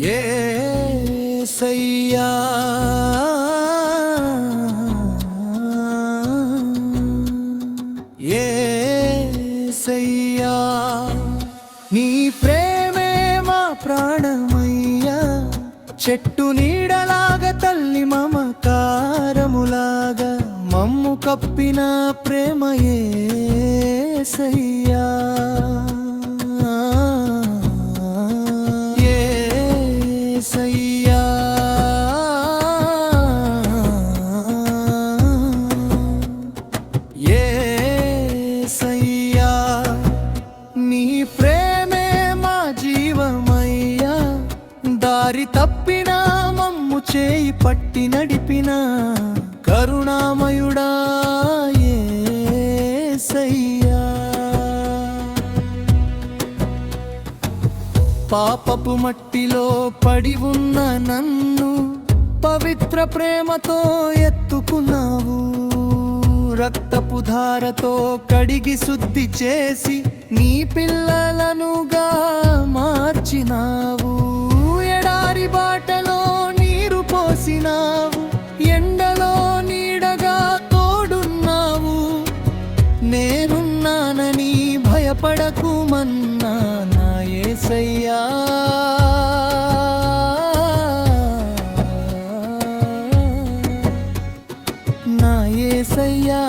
ఏసయ్యా ఏసయ్యా నీ ప్రేమే మా ప్రాణమయ్యా. చెట్టు నీడలాగా తల్లి మమకారములాగా. మమ్ము కప్పిన ప్రేమ ఏసయ్యా ఏసయ్యా నీ ప్రేమే మా జీవమయ్యా. దారి తప్పిన మమ్ము చేయి పట్టి నడిపిన. కరుణామయుడా ఏసయ్యా. పాపపు మట్టిలో పడి ఉన్న నన్ను పవిత్ర ప్రేమతో ఎత్తుకున్నావు. రక్తపు ధారతో కడిగి శుద్ధి చేసి నీ పిల్లలనుగా మార్చినావు. ఎడారి బాటలో నీరు పోసినావు. ఎండలో నీడగా తోడున్నావు. నేనున్నానని భయపడకు మన్నా నా ఏసయ్యా ఏసయ్యా.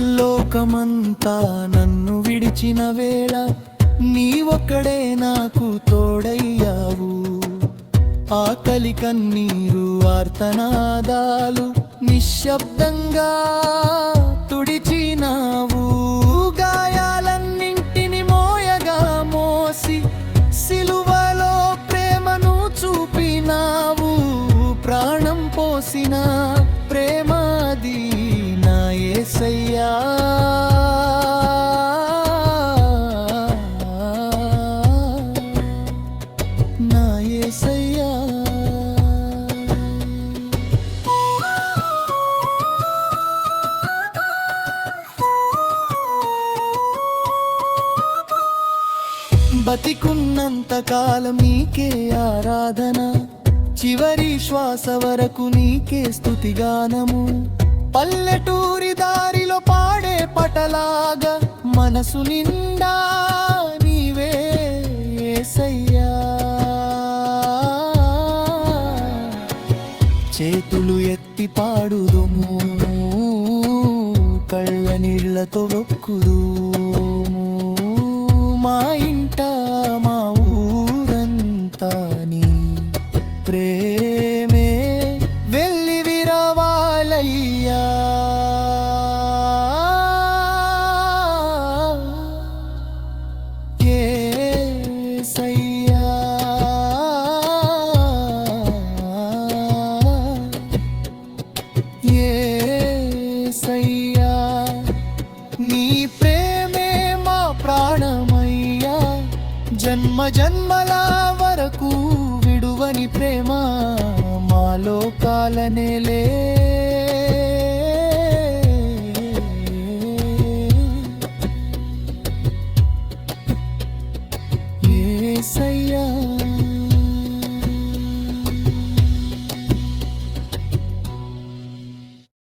లోకమంతా నన్ను విడిచిన వేళ నీ ఒక్కడే నాకు తోడయ్యావు. ఆకలి కన్నీరు ఆర్తనాదాలు నిశ్శబ్దంగా చూపినావు ప్రాణం పోసిన ప్రేమాది నా ఏసయ్యా. నా ఏసయ్యా. బతికున్నంత కాలం నీకే ఆరాధన. చివరి శ్వాస వరకు నీకే స్తుతిగానము. పల్లెటూరి దారిలో పాడే పటలాగా మనసు నిండా నీవే యేసయ్యా చేతులు ఎత్తి పాడుదుము కళ్ళ నీళ్ళతో ఒక్కుదుము విరవాలయ్యా నీ ప్రేమే మా ప్రాణమయ్యా. జన్మ జన్మల వరకు విడువని ప్రేమ మాలో కాలనేలే ఏసయ్యా